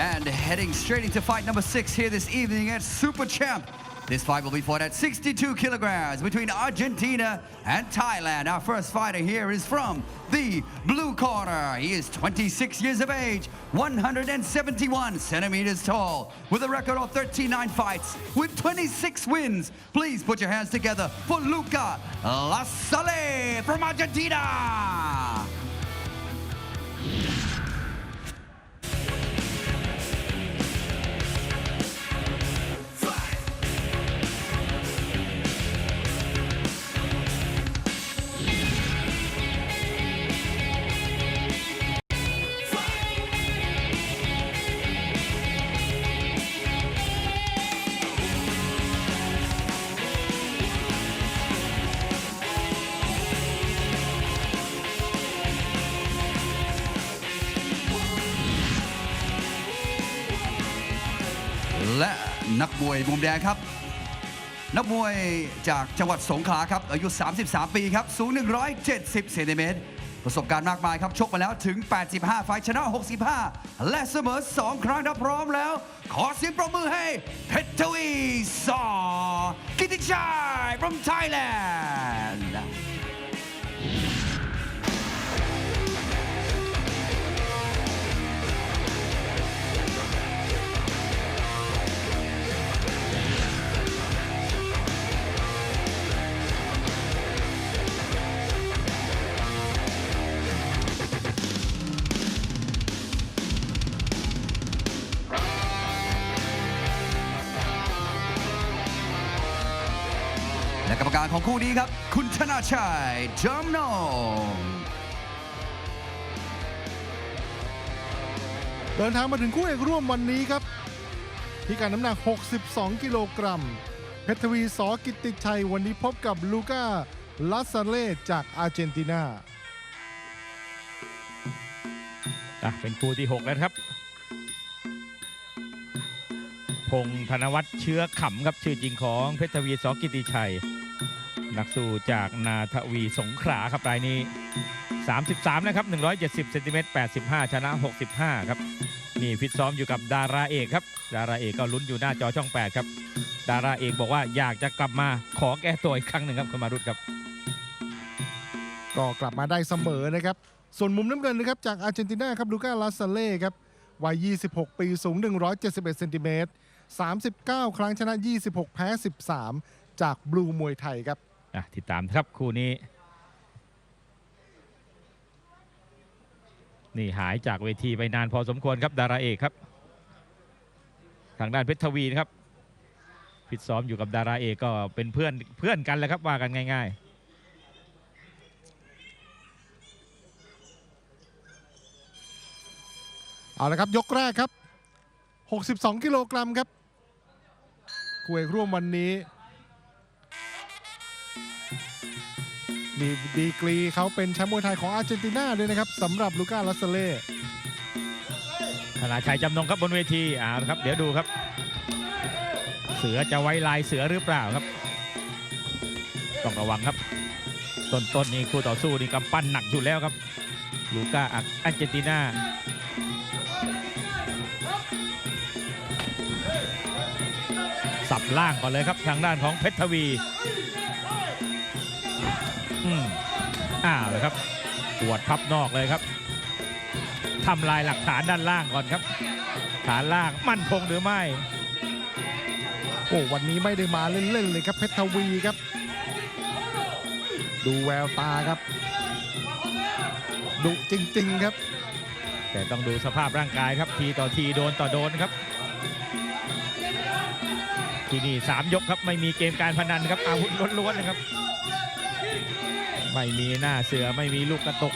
And heading straight into fight number six here this evening at Super Champ. This fight will be fought at 62 kilograms between Argentina and Thailand. Our first fighter here is from the blue corner. He is 26 years of age, 171 centimeters tall, with a record of 39 fights with 26 wins. Please put your hands together for Luca Lasale from Argentina. และนักมวยมุมแดงครับ นักมวยจากจังหวัดสงขลาครับ อายุ 33 ปีครับ สูง 170เซนติเมตร ประสบการณ์มากมายครับ ชกมาแล้วถึง 85 ไฟชนะ 65 และเสมอ 2 ครั้งถ้าพร้อมแล้ว ขอเสียงปรบมือให้เพชรทวีสอกิติชัย from Thailand ของคู่นี้ครับ คุณธนาชัยจอมโนงเดินทางมาถึงคู่เอกร่วมวันนี้ครับพิการน้ำหนัก 62 กิโลกรัมเพชรทวีสอกิตติชัยวันนี้พบกับลูก้าลาซาเล่จากอาร์เจนตินาอะเป็นคู่ที่ 6 แล้วนะครับ พงษ์ธนวัฒน์เชื้อขำครับชื่อจริงของเพชรทวีสอกิติชัย นักสู้จากนาทวีสงขลาครับรายนี้ 33 นะครับ 170เซนติเมตร85 ชนะ 65 ครับ นี่ฟิตซ้อมอยู่กับดาราเอกครับ ดาราเอกก็ลุ้นอยู่หน้าจอช่อง 8 ครับ ดาราเอกบอกว่าอยากจะกลับมาขอแก้ตัวอีกครั้งหนึ่งครับคุณมารุตครับ ก็กลับมาได้เสมอนะครับ ส่วนมุมน้ำเงินนะครับจากอาร์เจนตินาครับลูก้าลาซาเล่ครับวัย 26 ปีสูง 171เซนติเมตร39 ครั้งชนะ 26 แพ้ 13 จากบลูมวยไทยครับ อะติดตามครับคู่นี้ นี่หายจากเวทีไปนานพอสมควรครับดาราเอกครับ ทางด้านเพชรทวีนะครับฟิตซ้อมอยู่กับดาราเอกก็เป็นเพื่อนเพื่อนกันแหละครับว่ากันง่ายเอาละครับยกแรกครับ 62 กิโลกรัมครับคู่เอกร่วมวันนี้ มีดีกรีเขาเป็นแชมป์มวยไทยของอาร์เจนตินาด้วยนะครับสำหรับลูก้าลาซเล่ธนาชัยจำนงครับบนเวทีอ่าครับ เดี๋ยวดูครับ เสือจะไว้ลายเสือหรือเปล่าครับ ต้องระวังครับ ต้นๆนนี่คู่ต่อสู้นี่กำปั้นหนักอยู่แล้วครับ ลูก้าอันเจนตินาสับล่างก่อนเลยครับทางด้านของเพชรทวี อ้าวเลยครับปวดพับนอกเลยครับทำลายหลักฐานด้านล่างก่อนครับ ฐานล่างมั่นคงหรือไม่ โอ้วันนี้ไม่ได้มาเล่นๆเลยครับเพชรทวีครับ ดูแววตาครับดุจริง ๆครับ แต่ต้องดูสภาพร่างกายครับทีต่อทีโดนต่อโดนครับที่นี่3ยกครับไม่มีเกมการพนันครับอาวุธล้วนๆนะครับ ไม่มีหน้าเสือไม่มีลูกกระตก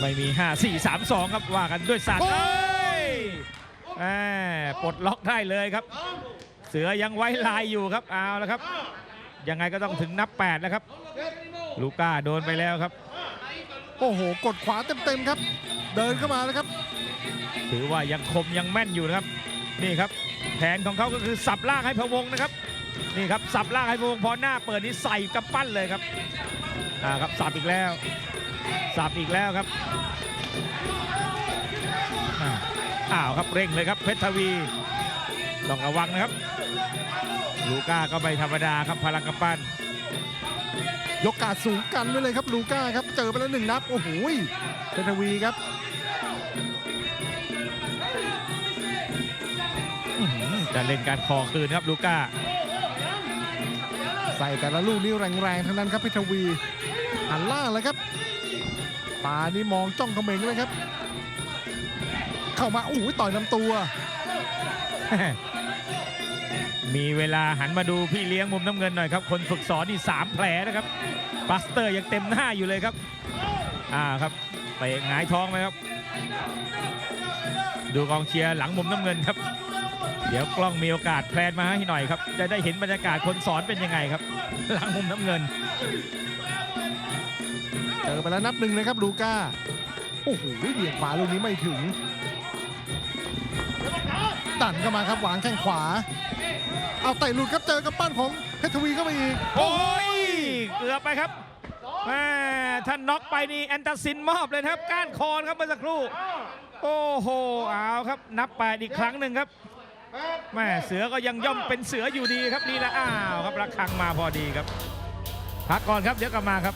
ไม่มี 5 4 3 2 ครับว่ากันด้วยศาสตร์โอ้เอ้ยแหมปลดล็อกได้เลยครับ เสือยังไว้ลายอยู่ครับเอาแล้วครับ ยังไงก็ต้องถึงนับ8แล้วครับ ลูก้าโดนไปแล้วครับ โอ้โห กดขวาเต็มๆครับ เดินเข้ามาแล้วครับ ถือว่ายังคมยังแม่นอยู่นะครับ นี่ครับ แผนของเขาก็คือสับล่างให้พะวงนะครับนี่ครับสับล่างให้พะวงพอหน้าเปิดนี่ใส่กำปั้นเลยครับ อ่าครับสับอีกแล้วสับอีกแล้วครับอ่าอ้าวครับเร่งเลยครับเพชรทวีต้องระวังนะครับ ลูก้าก็ไม่ธรรมดาครับพลังกำปั้นยกกาดสูงกันไว้เลยครับลูก้าครับเจอไปแล้วหนึ่งนับโอ้โหเพชรทวีครับอื้อหือจะเล่นการคอคืนครับลูก้า ใส่แต่ละลูกนี่แรงๆทั้งนั้นครับเพชรทวี หันล่างเลยครับตานี่มองจ้องเขม็งเลยครับ เข้ามาโอ้โหต่อยลำตัว มีเวลาหันมาดูพี่เลี้ยงมุมน้ำเงินหน่อยครับ คนฝึกสอนนี่สามแผลนะครับบัสเตอร์ยังเต็มหน้าอยู่เลยครับ อ่าครับเตะหงายท้องไหมครับ ดูกองเชียร์หลังมุมน้ำเงินครับ เดี๋ยวกล้องมีโอกาสแพลนมาให้หน่อยครับ จะได้เห็นบรรยากาศคนสอนเป็นยังไงครับ หลังมุมน้ำเงิน เจอไปแล้วนับหนึ่งเลยครับลูก้า โอ้โหเบี่ยงขวาลูกนี้ไม่ถึงดันเข้ามาครับหวางแข้งขวา เอาไต่หลุดครับเจอกำปั้นของเพชรทวีเข้ามาอีก โอ้ยเกือบไปครับแม่ท่านน็อกไปนี่แอนตาซินมอบเลยนะครับ ก้านคอนครับเมื่อสักครู่ โอ้โหเอาครับ นับแปดอีกครั้งหนึ่งครับแม่เสือก็ยังย่อมเป็นเสืออยู่ดีครับนี่แหละอ้าวครับระฆังมาพอดีครับ พักก่อนครับเดี๋ยวกลับมาครับ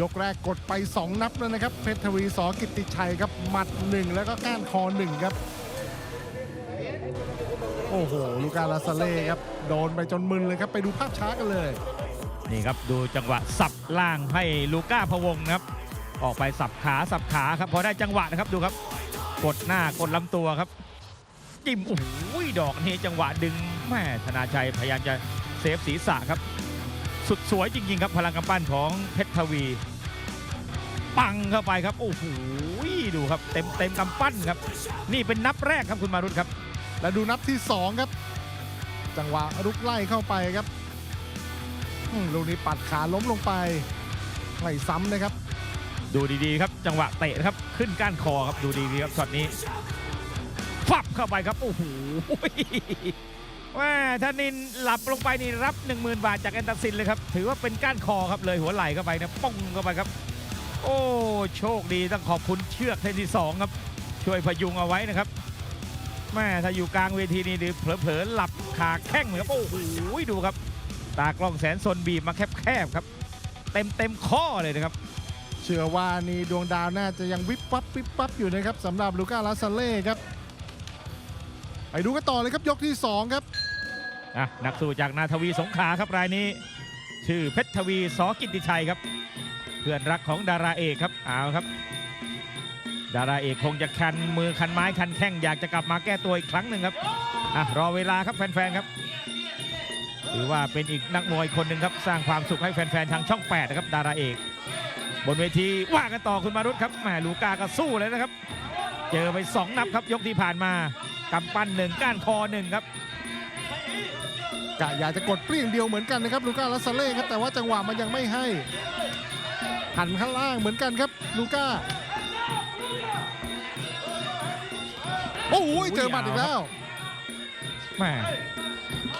ยกแรกกดไป 2 นับแล้วนะครับ เพชรทวีสอกิติชัยครับหมัด 1 แล้วก็ก้านคอ 1 ครับ โอ้โห ลูกาลาซาเล่ครับ โดนไปจนมึนเลยครับ ไปดูภาพช้ากันเลย นี่ครับดูจังหวะสับล่างให้ลูก้าพะวงครับ ออกไปสับขาสับขาครับพอได้จังหวะนะครับดูครับ กดหน้ากดลำตัวครับ จิ้มโอ้โหดอกนี้จังหวะดึงแม่ธนาชัยพยายามจะเซฟศีรษะครับ สุดสวยจริงๆครับพลังกำปั้นของเพชรทวี ปังเข้าไปครับ โอ้โหดูครับ เต็มเต็มกำปั้นครับ นี่เป็นนับแรกครับคุณมารุตครับ แล้วดูนับที่ 2 ครับ จังหวะรุกไล่เข้าไปครับอืมลูกนี้ปัดขาล้มลงไปไม่ซ้ำนะครับ ดูดีๆครับ จังหวะเตะนะครับขึ้นก้านคอครับดูดีๆครับช็อตนี้ฟับเข้าไปครับ โอ้โหว่าถ้านินหลับลงไปนี่รับ 10,000 บาทจากแอนตาซินเลยครับ ถือว่าเป็นก้านคอครับเลยหัวไหล่เข้าไปนะป้องเข้าไปครับ โอ้โชคดีต้องขอบคุณเชือกเส้นที่สองครับ ช่วยพยุงเอาไว้นะครับแม่ถ้าอยู่กลางเวทีนี่ดืเผลอๆหลับขาแข้งเลยครับโอ้โหดูครับ ตากล้องแสนสนบีบมาแคบๆครับ เต็มเต็มๆข้อเลยนะครับ เชื่อว่านี่ดวงดาวน่าจะยังวิบวับวิบวับอยู่นะครับสำหรับลูก้าลาซาเล่ครับไปดูกันต่อเลยครับยกที่ 2 ครับอะนักสู้จากนาทวีสงขลาครับรายนี้ ชื่อเพชรทวีสอกิตติชัยครับ เพื่อนรักของดาราเอกครับเอาครับ ดาราเอกคงจะคันมือคันไม้คันแข้งอยากจะกลับมาแก้ตัวอีกครั้งหนึ่งครับอะรอเวลาครับแฟนๆครับถือว่าเป็นอีกนักมวยคนหนึ่งครับสร้างความสุขให้แฟนๆทางช่อง8นะครับดาราเอก บนเวทีว่ากันต่อคุณมารุตครับแหมลูกาก็สู้เลยนะครับ เจอไป 2 นับครับยกที่ผ่านมากำปั้นหนึ่งก้านคอหนึ่งครับกะอยากจะกดเปรี้ยงเดียวเหมือนกันนะครับลูก้าลาซาเล่ครับแต่ว่าจังหวะมันยังไม่ให้ หันข้างล่างเหมือนกันครับลูก้า โอ้โหเจอหมัดอีกแล้วแม่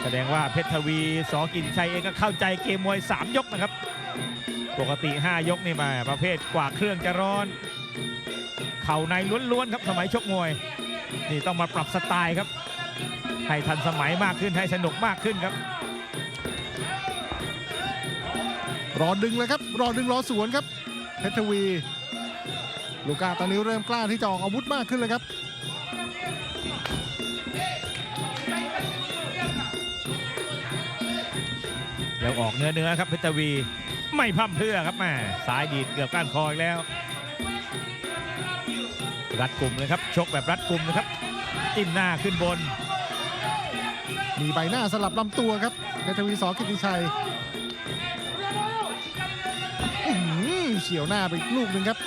แสดงว่าเพชรทวีสอกินชัยเองก็เข้าใจเกมมวย 3 ยกนะครับ ปกติ 5 ยกนี่มาประเภทกว่าเครื่องจะร้อน เข่าในล้วนๆครับสมัยชกมวย นี่ต้องมาปรับสไตล์ครับ ให้ทันสมัยมากขึ้นให้สนุกมากขึ้นครับ รอดึงเลยครับ รอดึงรอสวนครับ เพชรทวี ลูก้าตอนนี้เริ่มกล้าที่จะออกอาวุธมากขึ้นเลยครับ แล้วออกเนื้อเนื้อครับเพชรทวีไม่พร่ำเพรื่อครับแม่สายดีดเกือบก้านคออีกแล้ว รัดกลุ่มเลยครับ ชกแบบรัดกลุ่มนะครับจิ้มหน้าขึ้นบน มีใบหน้าสลับลำตัวครับเพชรทวีสอกิติชัย เฉียวหน้าไปลูกหนึ่งครับ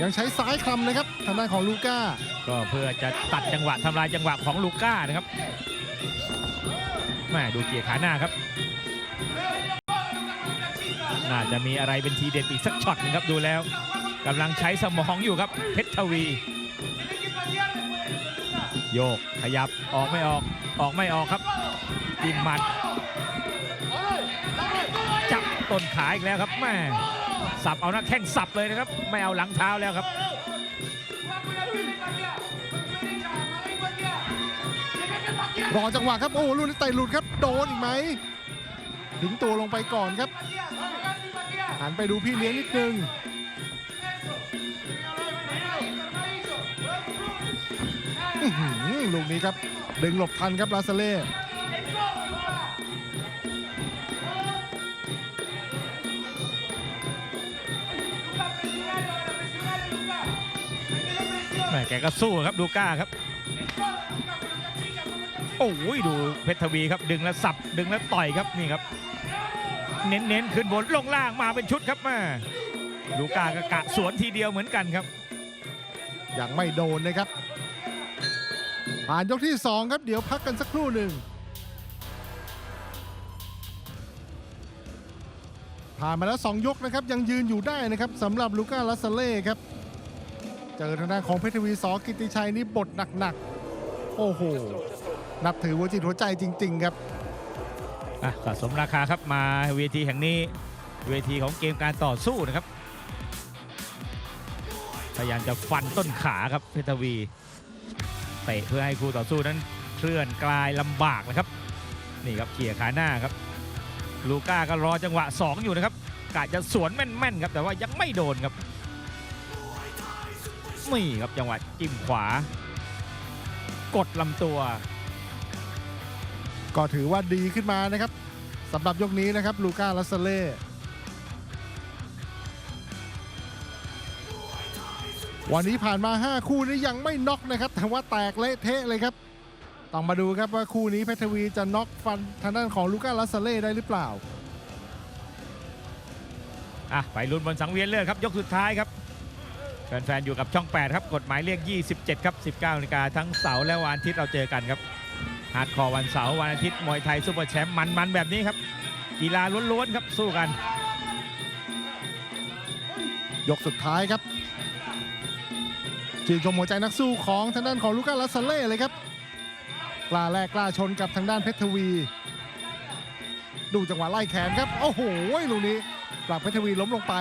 ยังใช้ซ้ายคลำนะครับทางด้านของลูก้า ก็เพื่อจะตัดจังหวะทำลายจังหวะของลูก้านะครับแม่ดูเกียร์ขาหน้าครับ น่าจะมีอะไรเป็นทีเด็ดอีกสักช็อตนึงครับดูแล้วกำลังใช้สมองอยู่ครับเพชรทวี โยกขยับออกไม่ออกออกไม่ออกครับจิ้มหมัด ต้นขาอีกแล้วครับแม่สับเอาหน้าแข้งสับเลยนะครับ ไม่เอาหลังเท้าแล้วครับรอจังหวะครับโอ้ลูกนี้เตะหลุดครับโดนอีกไหมทิ้งตัวลงไปก่อนครับหันไปดูพี่เลี้ยงนิดนึงลูกนี้ครับ ดึงหลบทันครับลาซาเล่ แกก็สู้ครับดูก้าครับ โอ้ยดูเพชรทวีครับดึงแล้วสับดึงแล้วต่อยครับนี่ครับ เน้นๆขึ้นบนลงล่างมาเป็นชุดครับม่ดูก้าก็กะสวนทีเดียวเหมือนกันครับยังไม่โดนนะครับ ผ่านยกที่ 2 ครับเดี๋ยวพักกันสักครู่หนึ่งผ่านมาแล้ว 2 ยกนะครับ ยังยืนอยู่ได้นะครับสำหรับลูก้าลัสซาเล่ครับ เจอทางด้านของเพชรทวีสอกิติชัยนี่บทหนักๆ โอ้โห นับถือหัวจิตหัวใจจริง ๆ ครับอะก็สมราคาครับมาเวทีแห่งนี้ เวทีของเกมการต่อสู้นะครับ พยายามจะฟันต้นขาครับเพชรทวีเตะเพื่อให้คู่ต่อสู้นั้นเคลื่อนกลายลำบากนะครับ นี่ครับเขี่ยขาหน้าครับ ลูก้าก็รอจังหวะ 2 อยู่นะครับกะจะสวนแม่นๆครับแต่ว่ายังไม่โดนครับ นี่ครับจังหวะจิ้มขวา กดลำตัว ก็ถือว่าดีขึ้นมานะครับสำหรับยกนี้นะครับ ลูก้าลัสซเล่วันนี้ผ่านมา 5 คู่นี้ยังไม่น็อกนะครับ แต่ว่าแตกเละเทะเลยครับ ต้องมาดูครับว่าคู่นี้เพชรทวีจะน็อกฟันทางด้านของลูก้าลัสซเล่ได้หรือเปล่าอะไปลุ้นบนสังเวียนเลือดครับ ยกสุดท้ายครับ แฟนๆอยู่กับช่อง 8 ครับ กฎหมายเรียก 27 ครับ 19นาฬิกาทั้งเสาร์และวันอาทิตย์เราเจอกันครับฮาร์ดคอร์วันเสาร์วันอาทิตย์มวยไทยซูเปอร์แชมป์มันๆแบบนี้ครับ กีฬาล้วนๆครับสู้กัน ยกสุดท้ายครับชื่นชมหัวใจนักสู้ของทางด้านของลูก้าลัสซเล่เลยครับกล้าแลกกล้าชนกับทางด้านเพชรทวี ดูจังหวะไล่แขนครับ โอ้โหลูกนี้ปรับเพชรทวีล้มลงไป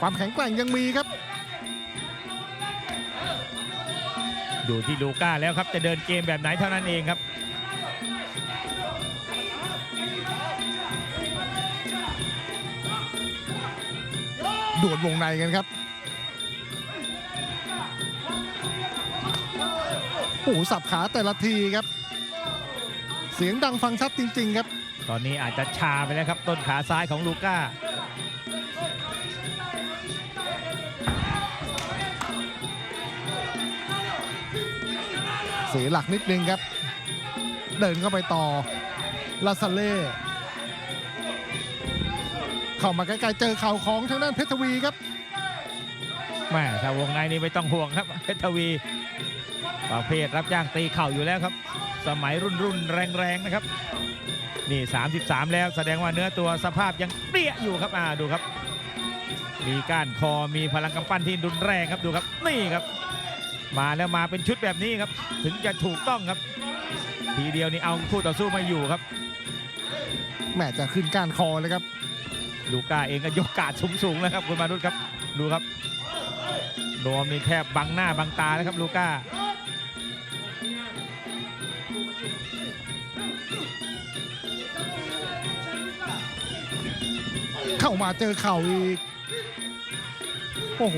ความแข็งแกร่งยังมีครับ ดูที่ลูก้าแล้วครับจะเดินเกมแบบไหนเท่านั้นเองครับดวลวงในกันครับโอ้โหสับขาแต่ละทีครับ เสียงดังฟังชัดจริง ๆ ครับ ตอนนี้อาจจะชาไปแล้วครับ ต้นขาซ้ายของลูก้า เสียหลักนิดนึงครับ เดินเข้าไปต่อลาซาเล่เข้ามาใกล้ๆเจอเข่าของทางด้านเพชรทวีครับแม่ถ้าวงในนี้ไม่ต้องห่วงครับเพชรทวีประเภทรับจ้างตีเข่าอยู่แล้วครับ สมัยรุ่นรุ่นๆแรงๆนะครับ นี่ 33 แล้วแสดงว่าเนื้อตัวสภาพยังเปรี้ยอยู่ครับอ่าดูครับ มีก้านคอมีพลังกำปั้นที่รุนแรงครับดูครับ นี่ครับ มาแล้วมาเป็นชุดแบบนี้ครับ ถึงจะถูกต้องครับ ทีเดียวนี่เอาคู่ต่อสู้ไมาอยู่ครับแหม่จะขึ้นก้านคอเลยครับลูก้าเองก็ยกกาดสูงๆแล้วครับคุณมารุตครับดูครับโดมนี่แทบบังหน้าบังตาแล้วครับลูก้าเข้ามาเจอเข่าอีก โอ้โห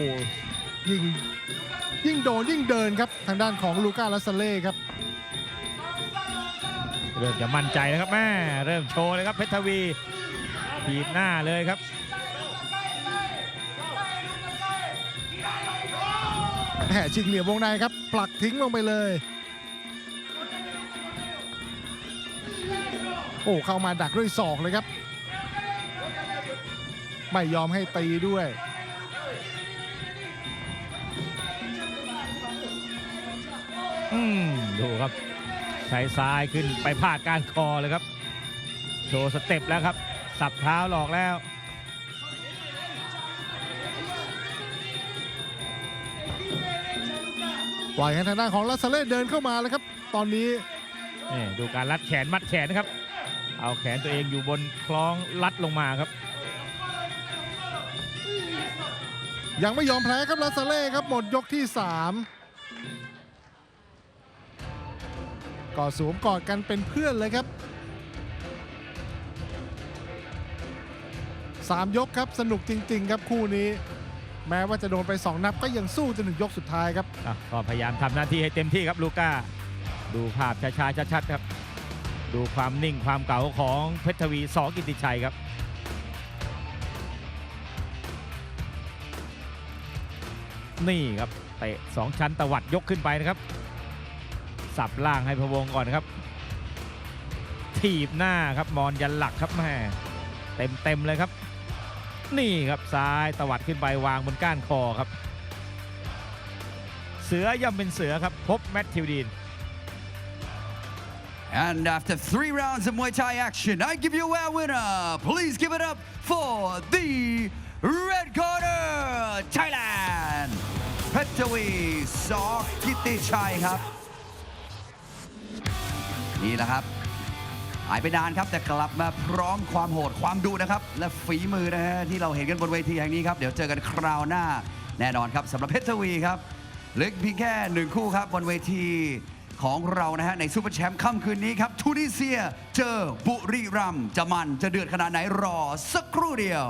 ยิ่ง ยิ่งโดนยิ่งเดินครับ ทางด้านของลูก้าลัสซาเล่ครับ เริ่มจะมั่นใจแล้วครับแม่เริ่มโชว์เลยครับเพชรทวีถีบหน้าเลยครับแห่ชิงเหลี่ยมวงในครับปลักทิ้งลงไปเลย โอ้เข้ามาดักด้วยศอกเลยครับ ไม่ยอมให้ตีด้วย ดูครับใช้ซ้ายขึ้นไปพาดการคอเลยครับ โชว์สเต็ปแล้วครับ สับเท้าหลอกแล้วปล่อยให้ทางด้านของลัสซาเล่เดินเข้ามาแล้วครับ ตอนนี้นี่ดูการรัดแขนมัดแขนนะครับ เอาแขนตัวเองอยู่บนคล้องรัดลงมาครับ ยังไม่ยอมแพ้ครับลาซาเล่ครับหมดยกที่ 3 ก็สวมกอดกันเป็นเพื่อนเลยครับ 3 ยกครับสนุกจริง ๆ ครับคู่นี้ แม้ว่าจะโดนไป 2 นับก็ยังสู้จนถึงยกสุดท้ายครับ อะก็พยายามทำหน้าที่ให้เต็มที่ครับลูก้า ดูภาพช้าๆชัดๆครับ ดูความนิ่งความเก่าของเพชรทวีสอกิติชัยครับ นี่ครับเตะสองชั้นตวัดยกขึ้นไปนะครับ สับล่างให้พะวงก่อนครับ ถีบหน้าครับมอนยันหลักครับแม่เต็มเต็มเลยครับ นี่ครับซ้ายตวัดขึ้นไปวางบนก้านคอครับ เสือย่อมเป็นเสือครับ พบแมทธิวดีน And after three rounds of Muay Thai action, I give you a winner. Please give it up for the red corner, Thailand. เพชร นี่แหละครับ หายไปนานครับแต่กลับมาพร้อมความโหดความดุนะครับ และฝีมือนะฮะที่เราเห็นกันบนเวทีแห่งนี้ครับ เดี๋ยวเจอกันคราวหน้าแน่นอนครับสำหรับเพชรทวีครับเหลืออีกเพียงแค่หนึ่งคู่ครับบนเวทีของเรานะฮะในซูเปอร์แชมป์ค่ำคืนนี้ครับทูนิเซียเจอบุรีรัมย์จะมันจะเดือดขนาดไหนรอสักครู่เดียว